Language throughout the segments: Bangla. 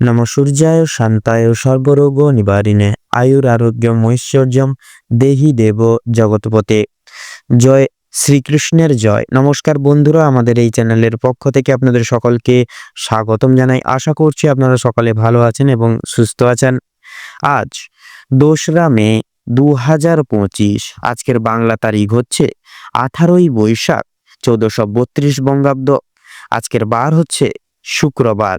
নম সূর্যায় শান্তায় সর্বরোগ নিবারিণে আয়ুর আরোগ্যম ঐশ্বর্যম দেহি দেব জগৎপতে জয় শ্রীকৃষ্ণের জয় নমস্কার বন্ধুরা, আমাদের এই চ্যানেলের পক্ষ থেকে আপনাদের সকলকে স্বাগতম জানাই। আশা করছি আপনারা সকলে ভালো আছেন এবং সুস্থ আছেন। আজ, দোসরা মে দু হাজার পঁচিশ, আজকের বাংলা তারিখ হচ্ছে আঠারোই বৈশাখ, চৌদ্দশো বত্রিশ বঙ্গাব্দ। আজকের বার হচ্ছে শুক্রবার।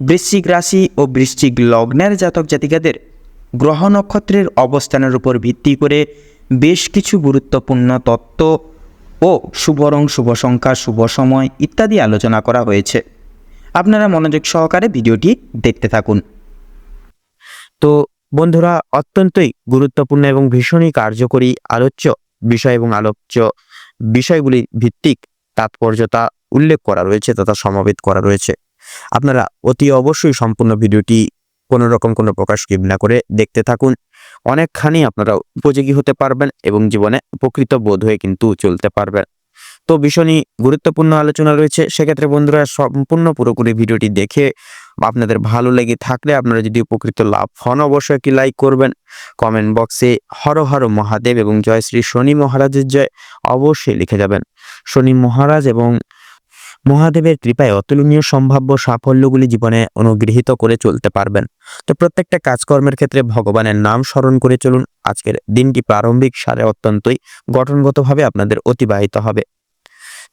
বৃশ্চিক রাশি ও বৃশ্চিক লগ্নের জাতক জাতিকাদের গ্রহ নক্ষত্রের অবস্থানের উপর ভিত্তি করে বেশ কিছু গুরুত্বপূর্ণ তত্ত্ব ও শুভ রং শুভ সংখ্যা, শুভ সময় ইত্যাদি আলোচনা করা হয়েছে। আপনারা মনোযোগ সহকারে ভিডিওটি দেখতে থাকুন। তো বন্ধুরা, অত্যন্তই গুরুত্বপূর্ণ এবং ভীষণই কার্যকরী আলোচ্য বিষয় এবং আলোচ্য বিষয়গুলি ভিত্তিক তাৎপর্যতা উল্লেখ করা রয়েছে তথা সমবেত করা রয়েছে। আপনারা অতি অবশ্যই সম্পূর্ণ ভিডিওটি কোনো রকম কোনো প্রকাশ না করে দেখতে থাকুন। অনেকখানি আপনারা উপযোগী হতে পারবেন এবং জীবনে উপকৃত বোধ হয়ে কিন্তু চলতে পারবেন। তো ভীষণই গুরুত্বপূর্ণ আলোচনা রয়েছে, সেক্ষেত্রে বন্ধুরা সম্পূর্ণ পুরোপুরি ভিডিওটি দেখে আপনাদের ভালো লেগে থাকলে আপনারা যদি উপকৃত লাভ হন, অবশ্যই একটি লাইক করবেন। কমেন্ট বক্সে হর হর মহাদেব এবং জয় শ্রী শনি মহারাজের জয় অবশ্যই লিখে যাবেন। শনি মহারাজ এবং মহাদেবের কৃপায় অতুলনীয় সম্ভাব্য সাফল্যগুলি জীবনে অনুগৃহীত করে চলতে পারবেন। তো প্রত্যেকটা কাজকর্মের ক্ষেত্রে ভগবানের নাম স্মরণ করে চলুন। আজকের দিনটি প্রারম্ভিক সারে অত্যন্তই গঠনগতভাবে আপনাদের অতিবাহিত হবে।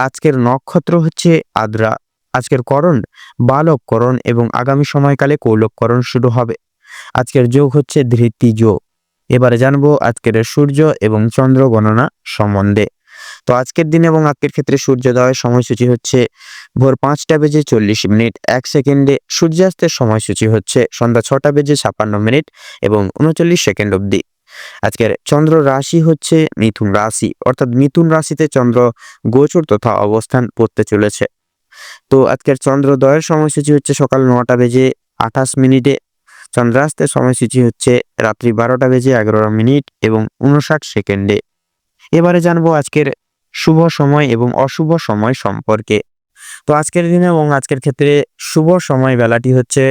আজকের নক্ষত্র হচ্ছে আদ্রা। আজকের করণ বালককরণ এবং আগামী সময়কালে কৌলককরণ শুরু হবে। আজকের যোগ হচ্ছে ধৃতি যোগ। এবারে জানব আজকের সূর্য এবং চন্দ্র গণনা সম্বন্ধে। তো আজকের দিন এবং আজকের ক্ষেত্রে সূর্যোদয়ের সময়সূচি হচ্ছে ভোর পাঁচটা বেজে চল্লিশ মিনিট, এক সেকেন্ডে সূর্যাস্তের সময়সূচি হচ্ছে সন্ধ্যা ছটা বেজে ছাপ্পান্ন মিনিট এবং উনচল্লিশ সেকেন্ড অবধি। আজকের চন্দ্র রাশি হচ্ছে মিথুন রাশি, অর্থাৎ মিথুন রাশিতে চন্দ্র গোচর তথা অবস্থান করতে চলেছে। তো আজকের চন্দ্রোদয়ের সময়সূচি হচ্ছে সকাল নটা বেজে আঠাশ মিনিটে, চন্দ্রাস্তের সময়সূচি হচ্ছে রাত্রি বারোটা বেজে এগারো মিনিট এবং উনষাট সেকেন্ডে। এবারে জানব আজকের শুভ সময় এবং অশুভ সময় সম্পর্কে। তো আজকের দিনে এবং আজকের ক্ষেত্রে শুভ সময় বেলাটি হচ্ছে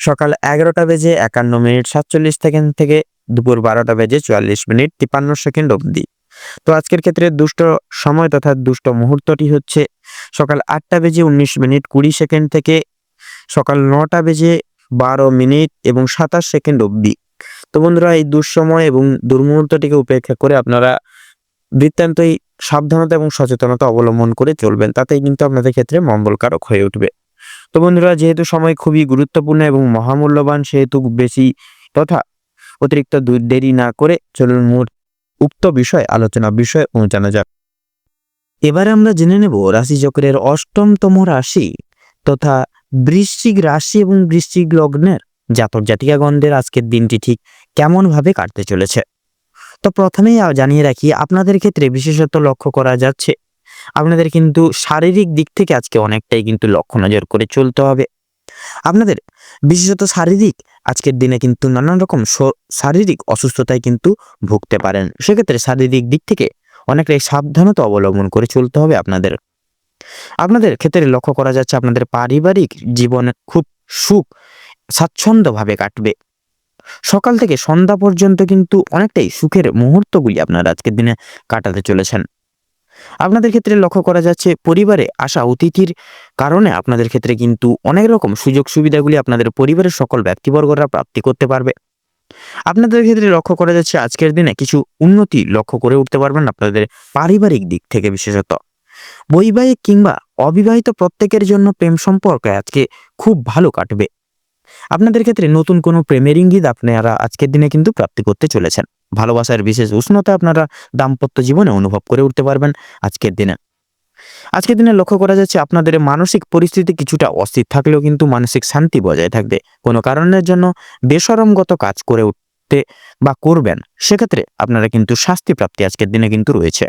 সকাল এগারোটা বেজে একান্ন মিনিট সাতচল্লিশ সেকেন্ড থেকে দুপুর বারোটা বেজে চুয়াল্লিশ মিনিট তিপান্ন সেকেন্ড অবধি। তো আজকের ক্ষেত্রে দুষ্ট সময় তথা দুষ্ট মুহূর্তটি হচ্ছে সকাল আটটা বেজে উনিশ মিনিট কুড়ি সেকেন্ড থেকে সকাল নটা বেজে বারো মিনিট এবং সাতাশ সেকেন্ড অবধি। তো বন্ধুরা, এই দুঃসময় এবং দুর্মুহূর্তটিকে উপেক্ষা করে আপনারা বৃত্তান্তই সাবধানতা এবং সচেতনতা অবলম্বন করে চলবেন, তাতেই কিন্তু আপনাদের ক্ষেত্রে মঙ্গলকারক হয়ে উঠবে। তো বন্ধুরা, যেহেতু সময় খুবই গুরুত্বপূর্ণ এবং মহামূল্যবান, সেহেতু বেশি তথা অতিরিক্ত দেরি না করে চলুন মূল উক্ত বিষয় আলোচনা বিষয়ে পৌঁছানো যাক। এবারে আমরা জেনে নেব রাশিচক্রের অষ্টমতম রাশি তথা বৃশ্চিক রাশি এবং বৃশ্চিক লগ্নের জাতক জাতিকাগণদের আজকের দিনটি ঠিক কেমন ভাবে কাটতে চলেছে। তো প্রথমেই জানিয়ে রাখি, আপনাদের ক্ষেত্রে বিশেষত লক্ষ্য করা যাচ্ছে। আপনাদের কিন্তু শারীরিক দিক থেকে আজকে অনেকটাই কিন্তু লক্ষ্য নজর করে চলতে হবে। আপনাদের বিশেষত শারীরিক, আজকের দিনে কিন্তু নানান রকম শারীরিক অসুস্থতায় কিন্তু ভুগতে পারেন। সেক্ষেত্রে শারীরিক দিক থেকে অনেকটাই সাবধানতা অবলম্বন করে চলতে হবে আপনাদের। আপনাদের ক্ষেত্রে লক্ষ্য করা যাচ্ছে আপনাদের পারিবারিক জীবনে খুব সুখ, স্বাচ্ছন্দ্যভাবে কাটবে। সকাল থেকে সন্ধ্যা পর্যন্ত কিন্তু অনেকটাই সুখের মুহূর্তগুলি আপনারা আজকের দিনে কাটাতে চলেছেন। আপনাদের ক্ষেত্রে লক্ষ্য করা যাচ্ছে পরিবারে আসা অতিথির কারণে আপনাদের ক্ষেত্রে কিন্তু অনেক রকম সুযোগ সুবিধাগুলি আপনাদের পরিবারের সকল ব্যক্তিবর্গরা প্রাপ্তি করতে পারবে। আপনাদের ক্ষেত্রে লক্ষ্য করা যাচ্ছে আজকের দিনে কিছু উন্নতি লক্ষ্য করে উঠতে পারবেন আপনাদের পারিবারিক দিক থেকে বিশেষত। বৈবাহিক কিংবা অবিবাহিত প্রত্যেকের জন্য প্রেম সম্পর্ক আজকে খুব ভালো কাটবে। আপনাদের ক্ষেত্রে নতুন কোনো প্রেমের ইঙ্গিত আপনারা আজকের দিনে কিন্তু প্রাপ্তি করতে চলেছেন। ভালোবাসার বিশেষ উষ্ণতা আপনারা দাম্পত্য জীবনে অনুভব করে উঠতে পারবেন আজকের দিনে। আজকের দিনে লক্ষ্য করা যাচ্ছে আপনাদের মানসিক পরিস্থিতি কিছুটা অস্থির থাকলেও কিন্তু মানসিক শান্তি বজায় থাকবে। কোনো কারণের জন্য বেসরমগত কাজ করে উঠতে বা করবেন, সেক্ষেত্রে আপনারা কিন্তু শাস্তি প্রাপ্তি আজকের দিনে কিন্তু রয়েছে।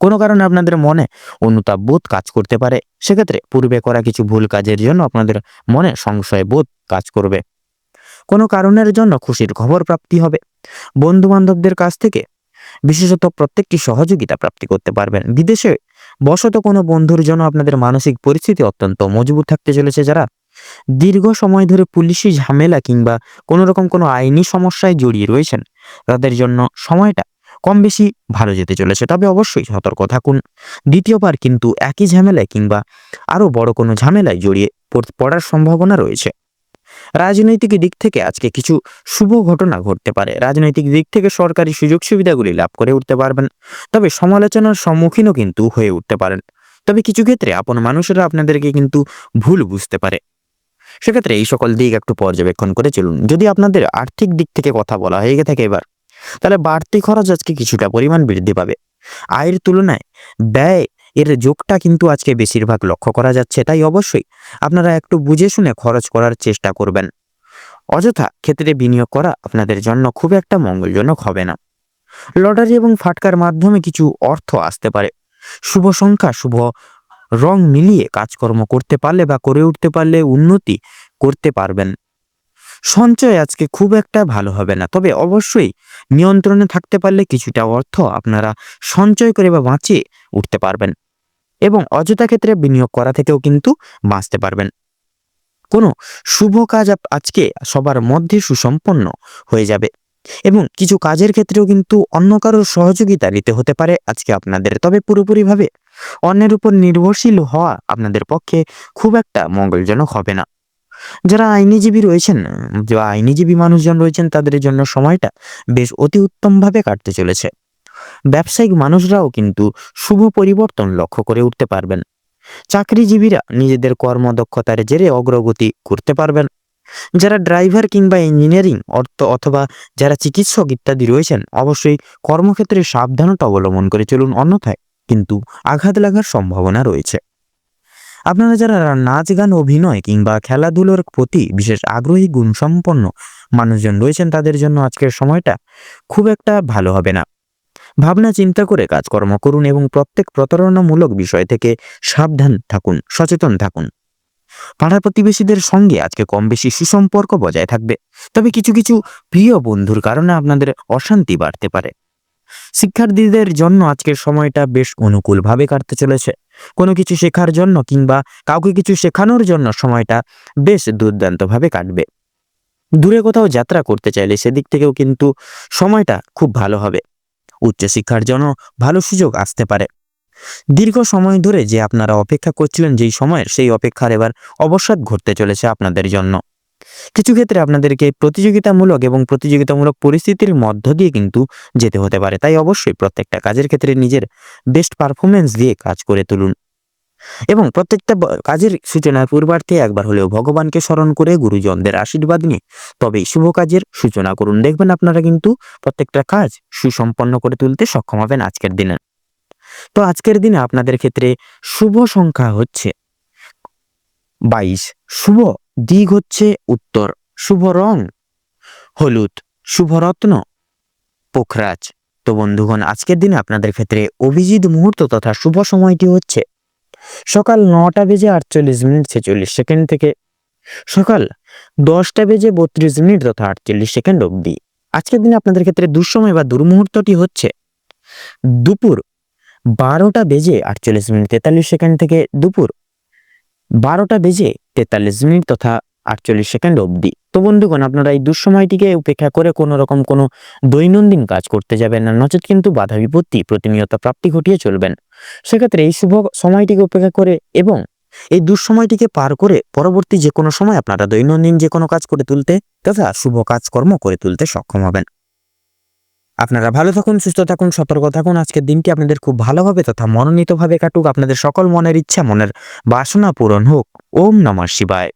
কোনো কারণে আপনাদের মনে অনুতাপ বোধ কাজ করতে পারে, সেক্ষেত্রে পূর্বে করা কিছু ভুল কাজের জন্য আপনাদের মনে সংশয় বোধ কাজ করবে। কোনো কারণের জন্য খুশির খবর প্রাপ্তি হবে। বন্ধু বান্ধবদের কাছ থেকে বিশেষত প্রত্যেকটি সহযোগিতা প্রাপ্তি করতে পারবেন। বিদেশে বশত কোনো বন্ধুর জন্য আপনাদের মানসিক পরিস্থিতি অত্যন্ত মজবুত থাকতে চলেছে যারা দীর্ঘ সময় ধরে পুলিশি ঝামেলা কিংবা কোনো রকম কোনো আইনি সমস্যায় জড়িয়ে রয়েছেন, তাদের জন্য সময়টা কম বেশি ভালো যেতে চলেছে। তবে অবশ্যই সতর্ক থাকুন। দ্বিতীয়বার কিন্তু একই ঝামেলায় কিংবা আরও বড় কোনো ঝামেলায় জড়িয়ে পড়- পড়ার সম্ভাবনা রয়েছে। রাজনৈতিক দিক থেকে আজকে কিছু শুভ ঘটনা ঘটতে পারে। রাজনৈতিক দিক থেকে সরকারি সুযোগ সুবিধাগুলি লাভ করে উঠতে পারবেন। তবে সমালোচনার সম্মুখীনও কিন্তু হয়ে উঠতে পারেন। তবে কিছু ক্ষেত্রে আপন মানুষেরা আপনাদেরকে কিন্তু ভুল বুঝতে পারে। সেক্ষেত্রে এই সকল দিক একটু পর্যবেক্ষণ করে চলুন। যদি আপনাদের আর্থিক দিক থেকে কথা বলা হয়ে থাকে এবার, তাহলে বাড়তি খরচ আজকে কিছুটা পরিমাণ বৃদ্ধি পাবে। আয়ের তুলনায় ব্যয় এর যোগটা কিন্তু আজকে বেশিরভাগ লক্ষ্য করা যাচ্ছে, তাই অবশ্যই আপনারা একটু বুঝে শুনে খরচ করার চেষ্টা করবেন। অযথা ক্ষেত্রে বিনিয়োগ করা আপনাদের জন্য খুব একটা মঙ্গলজনক হবে না। লটারি এবং ফাটকার মাধ্যমে কিছু অর্থ আসতে পারে। শুভ সংখ্যা, শুভ রং মিলিয়ে কাজকর্ম করতে পারলে বা করে উঠতে পারলে উন্নতি করতে পারবেন। সঞ্চয় আজকে খুব একটা ভালো হবে না, তবে অবশ্যই নিয়ন্ত্রণে থাকতে পারলে কিছুটা অর্থ আপনারা সঞ্চয় করে বা বাঁচিয়ে উঠতে পারবেন। এবং অযথা ক্ষেত্রে বিনিয়োগ করা থেকেও কিন্তু বাঁচতে পারবেন। কোনো শুভ কাজ আজকে সবার মধ্যে সুসম্পন্ন হয়ে যাবে এবং কিছু কাজের ক্ষেত্রেও কিন্তু অন্য কারোর সহযোগিতা নিতে হতে পারে আজকে আপনাদের। তবে পুরোপুরিভাবে অন্যের উপর নির্ভরশীল হওয়া আপনাদের পক্ষে খুব একটা মঙ্গলজনক হবে না। যারা আইনিজীবী রয়েছেন যারা আইনিজীবী মানুষজন রয়েছেন, তাদের জন্য সময়টা বেশ অতি উত্তমভাবে কাটতে চলেছে। ব্যবসায়িক মানুষরাও কিন্তু শুভ পরিবর্তন লক্ষ্য করে উঠতে পারবেন। চাকরিজীবীরা নিজেদের কর্মদক্ষতার জেরে অগ্রগতি করতে পারবেন। যারা ড্রাইভার কিংবা ইঞ্জিনিয়ারিং, অর্থ অথবা যারা চিকিৎসক ইত্যাদি রয়েছেন, অবশ্যই কর্মক্ষেত্রে সাবধানতা অবলম্বন করে চলুন অন্যথায় কিন্তু আঘাত লাগার সম্ভাবনা রয়েছে। আপনারা যারা নাচ গান, অভিনয় কিংবা খেলাধুলোর প্রতি বিশেষ আগ্রহী, গুণসম্পন্ন মানুষজন রয়েছেন, তাদের জন্য আজকের সময়টা খুব একটা ভালো হবে না। ভাবনা, চিন্তা করে কাজকর্ম করুন এবং প্রত্যেক প্রতারণামূলক বিষয় থেকে সাবধান থাকুন, সচেতন থাকুন। পাড়া প্রতিবেশীদের সঙ্গে আজকে কম বেশি সুসম্পর্ক বজায় থাকবে। তবে কিছু কিছু প্রিয় বন্ধুর কারণে আপনাদের অশান্তি বাড়তে পারে। শিক্ষার্থীদের জন্য আজকের সময়টা বেশ অনুকূলভাবে কাটতে চলেছে। কোনো কিছু শেখার জন্য কিংবা কাউকে কিছু শেখানোর জন্য সময়টা বেশ দুর্দান্তভাবে কাটবে। দূরে কোথাও যাত্রা করতে চাইলে সেদিক থেকেও কিন্তু সময়টা খুব ভালো হবে। উচ্চশিক্ষার জন্য ভালো সুযোগ আসতে পারে। দীর্ঘ সময় ধরে যে আপনারা অপেক্ষা করছিলেন যেই সময়ের, সেই অপেক্ষার এবার অবসাদ ঘটতে চলেছে আপনাদের জন্য। কিছু ক্ষেত্রে আপনাদেরকে প্রতিযোগিতামূলক এবং প্রতিযোগিতামূলক পরিস্থিতির মধ্য দিয়ে কিন্তু যেতে হতে পারে। তাই অবশ্যই প্রত্যেকটা কাজের ক্ষেত্রে নিজের বেস্ট পারফরমেন্স দিয়ে কাজ করে তুলুন। এবং প্রত্যেকটা কাজের সূচনার পূর্বার্থে একবার হলেও ভগবানকে স্মরণ করে গুরুজনদের আশীর্বাদ নিয়ে তবেই শুভ কাজের সূচনা করুন। দেখবেন আপনারা কিন্তু প্রত্যেকটা কাজ সুসম্পন্ন করে তুলতে সক্ষম হবেন আজকের দিনে। তো আজকের দিনে আপনাদের ক্ষেত্রে শুভ সংখ্যা হচ্ছে বাইশ। শুভ দিক হচ্ছে উত্তর। শুভ রং হলুদ। শুভ রত্ন পোখরাজ। তো বন্ধুগণ, আজকের দিনে আপনাদের ক্ষেত্রে অভিজিৎ মুহূর্ত তথা শুভ সময়টি হচ্ছে সকাল নটা বেজে আটচল্লিশ মিনিট ছেচল্লিশ সেকেন্ড থেকে সকাল দশটা বেজে বত্রিশ মিনিট তথা আটচল্লিশ সেকেন্ড অবধি। আজকের দিনে আপনাদের ক্ষেত্রে দুঃসময় বা দুর্মুহূর্তটি হচ্ছে দুপুর বারোটা বেজে আটচল্লিশ মিনিট তেতাল্লিশ সেকেন্ড থেকে দুপুর বারোটা বেজে তেতাল্লিশ মিনিট তথা আটচল্লিশ সেকেন্ড অবধি। তো বন্ধুগণ, আপনারা এই দুঃসময়টিকে উপেক্ষা করে কোনো রকম কোনো দৈনন্দিন কাজ করতে যাবেন না। নচেত কিন্তু বাধা বিপত্তি, প্রতিনিয়ত প্রাপ্তি ঘটিয়ে চলবেন। সেক্ষেত্রে এই শুভ সময়টিকে উপেক্ষা করে এবং এই দুঃসময়টিকে পার করে পরবর্তী যে কোনো সময় আপনারা দৈনন্দিন যে কোনো কাজ করে তুলতে তথা শুভ কাজকর্ম করে তুলতে সক্ষম হবেন। আপনারা ভালো থাকুন, সুস্থ থাকুন, সতর্ক থাকুন। আজকের দিনটি আপনাদের খুব ভালোভাবে তথা মনোনীতভাবে কাটুক। আপনাদের সকল মনের ইচ্ছা, মনের বাসনা পূরণ হোক। ওম নমঃ শিবায়।